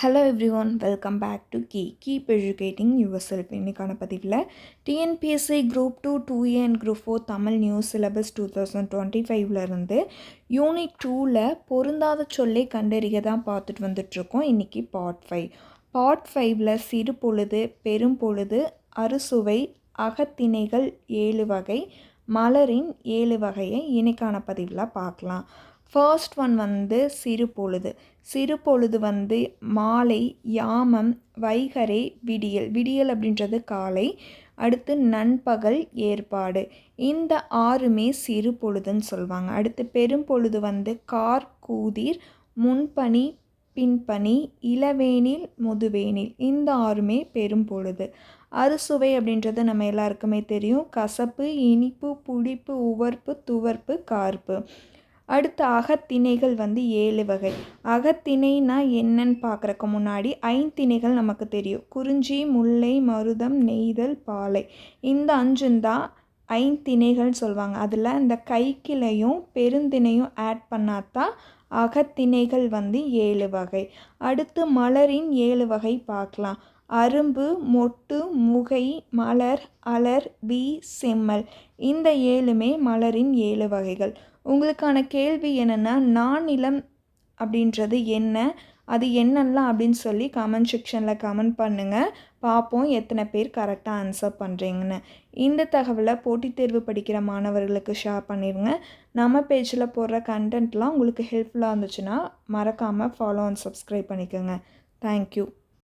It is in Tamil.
Hello everyone welcome back to key keep educating your self இன்னைக்கான பதிவில் TNPSC group two two A and group four Tamil news syllabus two thousand twenty ஃபைவ்லேருந்து யூனிட் டூவில் பொருந்தாத சொல்லை கண்டறிய தான் பார்த்துட்டு வந்துட்ருக்கோம் இன்றைக்கி பார்ட் ஃபைவ் பார்ட் ஃபைவ்ல சிறு பொழுது பெரும் பொழுது அறுசுவை அகத்திணைகள் ஏழு வகை மலரின் ஏழு வகையை இன்னைக்கான பதிவில் பார்க்கலாம். ஃபர்ஸ்ட் ஒன் வந்து சிறு பொழுது. சிறு பொழுது வந்து மாலை யாமம் வைகரை விடியல். விடியல் அப்படின்றது காலை. அடுத்து நண்பகல் ஏற்பாடு. இந்த ஆறுமே சிறு பொழுதுன்னு சொல்லுவாங்க அடுத்து பெரும் பொழுது வந்து கார் கூதிர் முன்பனி பின்பனி இளவேனில் முதுவேனில். இந்த ஆறுமே பெரும் பொழுது. அறுசுவை அப்படின்றது நம்ம எல்லாருக்குமே தெரியும். கசப்பு இனிப்பு புளிப்பு உவர்ப்பு துவர்ப்பு கார்ப்பு. அடுத்து அகத்திணைகள் வந்து ஏழு வகை. அகத்திணைனா என்னன்னு பார்க்குறக்கு முன்னாடி ஐந்திணைகள் நமக்கு தெரியும். குறிஞ்சி முல்லை மருதம் நெய்தல் பாலை. இந்த அஞ்சும் தான் ஐந்திணைகள் சொல்லுவாங்க. அதில் இந்த கைக்கிளையும் பெருந்திணையும் ஆட் பண்ணாதான் அகத்திணைகள் வந்து ஏழு வகை. அடுத்து மலரின் ஏழு வகை பார்க்கலாம். அரும்பு மொட்டு முகை மலர் அலர் வி செம்மல். இந்த ஏழுமே மலரின் ஏழு வகைகள். உங்களுக்கான கேள்வி என்னென்னா நானிலம் அப்படின்றது என்ன? அது என்னெல்லாம் அப்படின்னு சொல்லி கமெண்ட் செக்ஷனில் கமெண்ட் பண்ணுங்கள் பார்ப்போம் எத்தனை பேர் கரெக்டாக ஆன்சர் பண்ணுறீங்கன்னு இந்த தகவலை போட்டித் தேர்வு படிக்கிற மாணவர்களுக்கு ஷேர் பண்ணிடுங்க நம்ம பேஜில் போடுற கண்டென்ட்லாம் உங்களுக்கு ஹெல்ப்ஃபுல்லாக இருந்துச்சுன்னா மறக்காமல் ஃபாலோ அண்ட் சப்ஸ்கிரைப் பண்ணிக்கோங்க. Thank you